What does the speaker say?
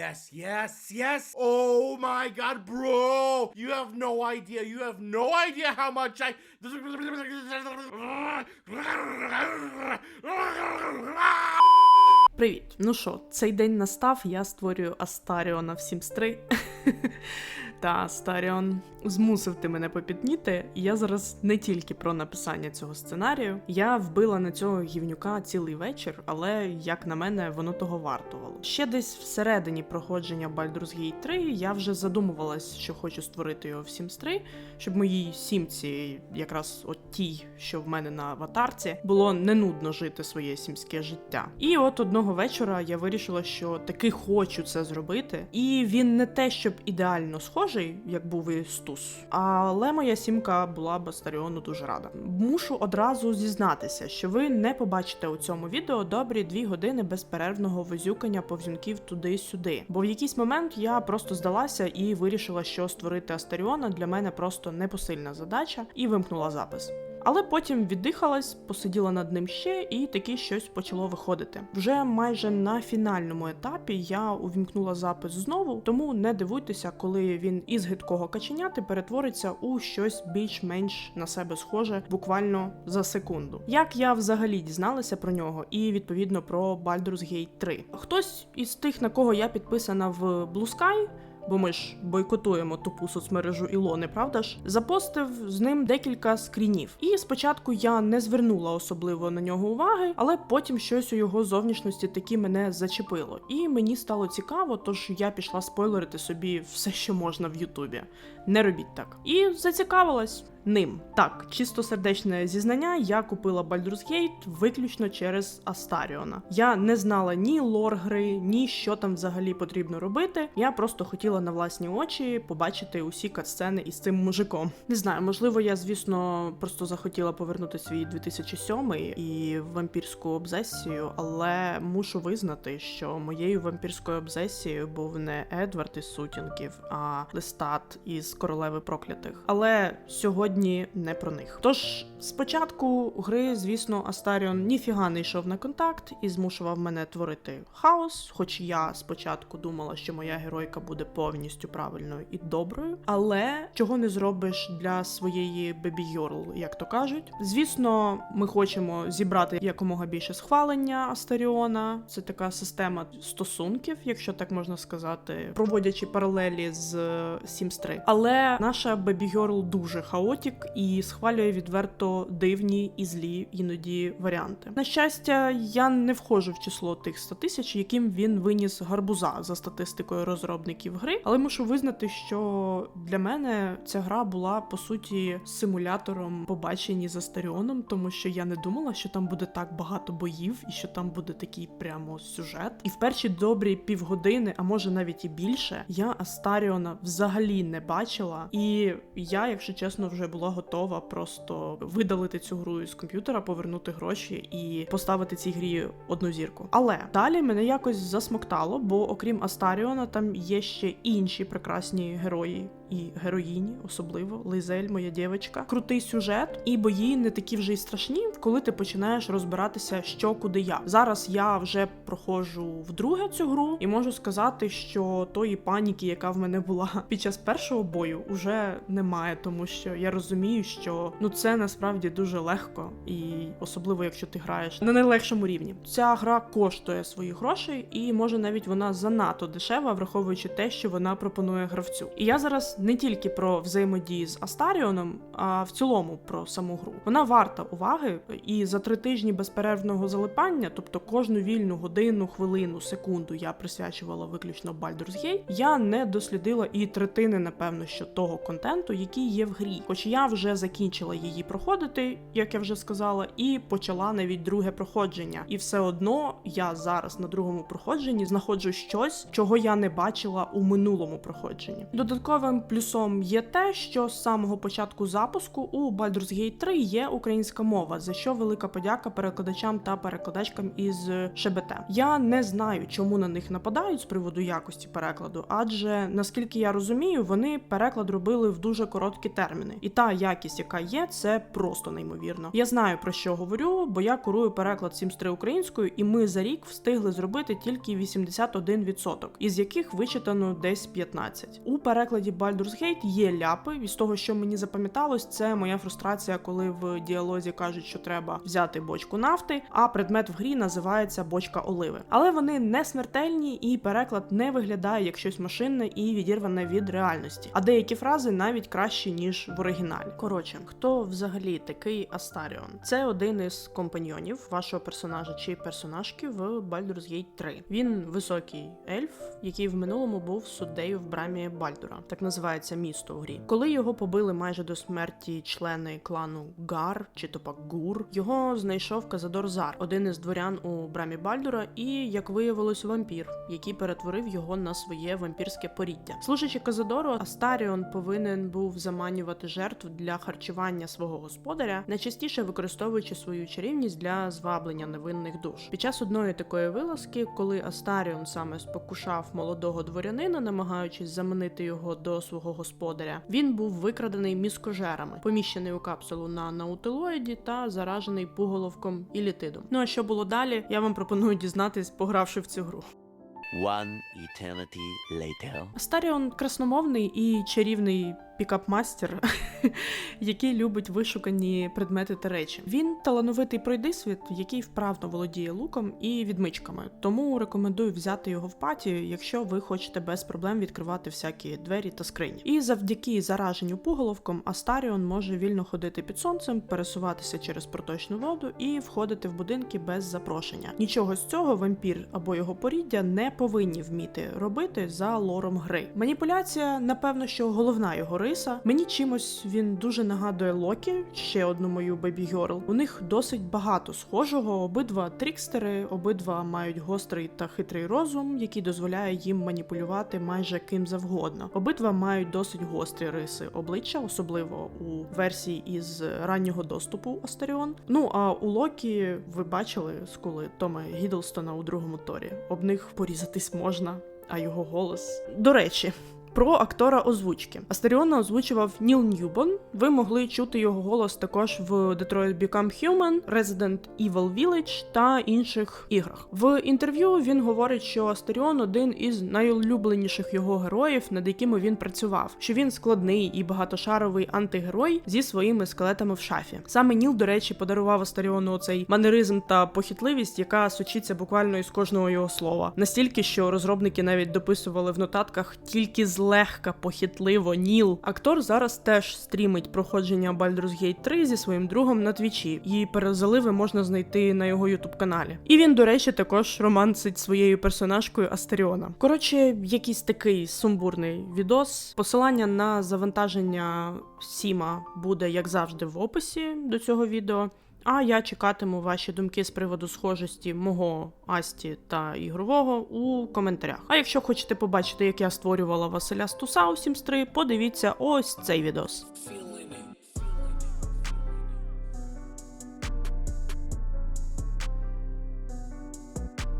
yes, yes, yes. Oh my god, bro! You have no idea. You have no idea how much I. Привіт! Ну що, цей день настав, я створюю Астаріона в Sims 3. Та Астаріон змусив ти мене попітніти. Я зараз не тільки про написання цього сценарію. Я вбила на цього гівнюка цілий вечір, але як на мене, воно того вартувало. Ще десь всередині проходження Baldur's Gate 3 я вже задумувалась, що хочу створити його в Sims 3, щоб моїй сімці, якраз от тій, що в мене на аватарці, було не нудно жити своє сімське життя. І от одного вечора я вирішила, що таки хочу це зробити. І він не те, щоб ідеально схожий, як був і Стус, але моя сімка була Бастаріону дуже рада. Мушу одразу зізнатися, що ви не побачите у цьому відео добрі дві години безперервного возюкання повзюнків туди-сюди. Бо в якийсь момент я просто здалася і вирішила, що створити Астаріона для мене просто непосильна задача, і вимкнула запис. Але потім віддихалась, посиділа над ним ще, і таки щось почало виходити. Вже майже на фінальному етапі я увімкнула запис знову, тому не дивуйтеся, коли він із гидкого каченяти перетвориться у щось більш-менш на себе схоже буквально за секунду. Як я взагалі дізналася про нього, і відповідно про Baldur's Gate 3. Хтось із тих, на кого я підписана в Blue Sky, бо ми ж бойкотуємо тупу соцмережу Ілони, правда ж, запостив з ним декілька скрінів. І спочатку я не звернула особливо на нього уваги, але потім щось у його зовнішності таки мене зачепило. І мені стало цікаво, тож я пішла спойлерити собі все, що можна в Ютубі. Не робіть так. І зацікавилась. Ним так, чистосердечне зізнання, я купила Baldur's Gate виключно через Астаріона. Я не знала ні лор гри, ні що там взагалі потрібно робити. Я просто хотіла на власні очі побачити усі катсцени із цим мужиком. Не знаю, можливо, я, звісно, просто захотіла повернути свій 2007 і вампірську обсесію, але мушу визнати, що моєю вампірською обсесією був не Едвард із сутінків, а Листат із королеви проклятих. Але сьогодні не про них. Тож спочатку гри, звісно, Астаріон ніфіга не йшов на контакт і змушував мене творити хаос. Хоч я спочатку думала, що моя геройка буде повністю правильною і доброю, але чого не зробиш для своєї бебі Йорл, як то кажуть. Звісно, ми хочемо зібрати якомога більше схвалення Астаріона. Це така система стосунків, якщо так можна сказати, проводячи паралелі з Sims 3. Але наша бебі Йорл дуже хаотік і схвалює відверто дивні і злі іноді варіанти. На щастя, я не входжу в число тих 100 тисяч, яким він виніс гарбуза за статистикою розробників гри. Але мушу визнати, що для мене ця гра була по суті симулятором побачені за Старіоном, тому що я не думала, що там буде так багато боїв і що там буде такий прямо сюжет. І в перші добрі півгодини, а може навіть і більше, я Астаріона взагалі не бачила. І я, якщо чесно, вже була готова просто видалити цю гру із комп'ютера, повернути гроші і поставити цій грі одну зірку. Але далі мене якось засмоктало, бо окрім Астаріона, там є ще інші прекрасні герої. І героїні, особливо Лизель, моя дівчинка. Крутий сюжет, і бої не такі вже й страшні, коли ти починаєш розбиратися, що куди як. Зараз я вже проходжу вдруге цю гру, і можу сказати, що тої паніки, яка в мене була під час першого бою, уже немає, тому що я розумію, що ну це насправді дуже легко, і особливо якщо ти граєш на найлегшому рівні. Ця гра коштує свої гроші, і може навіть вона занадто дешева, враховуючи те, що вона пропонує гравцю. І я зараз не тільки про взаємодії з Астаріоном, а в цілому про саму гру. Вона варта уваги, і за три тижні безперервного залипання, тобто кожну вільну годину, хвилину, секунду я присвячувала виключно Baldur's Gate, я не дослідила і третини, напевно, що того контенту, який є в грі. Хоч я вже закінчила її проходити, як я вже сказала, і почала навіть друге проходження. І все одно я зараз на другому проходженні знаходжу щось, чого я не бачила у минулому проходженні. Додатковим плюсом є те, що з самого початку запуску у Baldur's Gate 3 є українська мова, за що велика подяка перекладачам та перекладачкам із ШБТ. Я не знаю, чому на них нападають з приводу якості перекладу, адже наскільки я розумію, вони переклад робили в дуже короткі терміни, і та якість, яка є, це просто неймовірно. Я знаю про що говорю, бо я курую переклад Sims 3 українською, і ми за рік встигли зробити тільки 81%, із яких вичитано десь 15. У перекладі Baldur's Gate є ляпи. І з того, що мені запам'яталось, це моя фрустрація, коли в діалозі кажуть, що треба взяти бочку нафти, а предмет в грі називається бочка оливи. Але вони не смертельні, і переклад не виглядає як щось машинне і відірване від реальності. А деякі фрази навіть кращі ніж в оригіналі. Коротше, хто взагалі такий Астаріон? Це один із компаньйонів вашого персонажа чи персонажки в Baldur's Gate 3. Він високий ельф, який в минулому був суддею в брамі Бальдура, так називається місто у грі. Коли його побили майже до смерті члени клану Гар чи то пак Гур, його знайшов Казадор Зар, один із дворян у брамі Бальдура, і як виявилось, вампір, який перетворив його на своє вампірське поріддя. Служачи Казадору, Астаріон повинен був заманювати жертв для харчування свого господаря, найчастіше використовуючи свою чарівність для зваблення невинних душ. Під час одної такої вилазки, коли Астаріон саме спокушав молодого дворянина, намагаючись заманити його до свого господаря, він був викрадений міскожерами, поміщений у капсулу на наутилоїді та заражений пуголовком і літидом. Ну а що було далі? Я вам пропоную дізнатись, погравши в цю гру. One eternity later. Астаріон красномовний і чарівний пікап-мастер, який любить вишукані предмети та речі. Він талановитий пройдисвіт, який вправно володіє луком і відмичками. Тому рекомендую взяти його в паті, якщо ви хочете без проблем відкривати всякі двері та скрині. І завдяки зараженню пуголовком Астаріон може вільно ходити під сонцем, пересуватися через проточну воду і входити в будинки без запрошення. Нічого з цього вампір або його поріддя не повинні вміти робити за лором гри. Маніпуляція, напевно, що головна його риса. Мені чимось він дуже нагадує Локі, ще одну мою Baby Girl. У них досить багато схожого. Обидва трікстери, обидва мають гострий та хитрий розум, який дозволяє їм маніпулювати майже ким завгодно. Обидва мають досить гострі риси обличчя, особливо у версії із раннього доступу Астаріон. Ну а у Локі ви бачили скули Тома Гідлстона у другому торі. Об них порізатись можна, а його голос. До речі. Про актора озвучки Астаріона озвучував Ніл Ньюбон. Ви могли чути його голос також в Detroit Become Human, Resident Evil Village та інших іграх. В інтерв'ю він говорить, що Астаріон один із найулюбленіших його героїв, над якими він працював. Що він складний і багатошаровий антигерой зі своїми скелетами в шафі. Саме Ніл, до речі, подарував Астаріону оцей манеризм та похитливість, яка сучиться буквально із кожного його слова. Настільки, що розробники навіть дописували в нотатках тільки злегка похитливо Ніл. Актор зараз теж стрімить проходження Baldur's Gate 3 зі своїм другом на твічі, і перезаливи можна знайти на його ютуб каналі. І він, до речі, також романсить своєю персонажкою Астаріона. Коротше, якийсь такий сумбурний відос. Посилання на завантаження Сіма буде, як завжди, в описі до цього відео. А я чекатиму ваші думки з приводу схожості мого Асті та ігрового у коментарях. А якщо хочете побачити, як я створювала Василя Стуса у Sims 3, подивіться ось цей відос.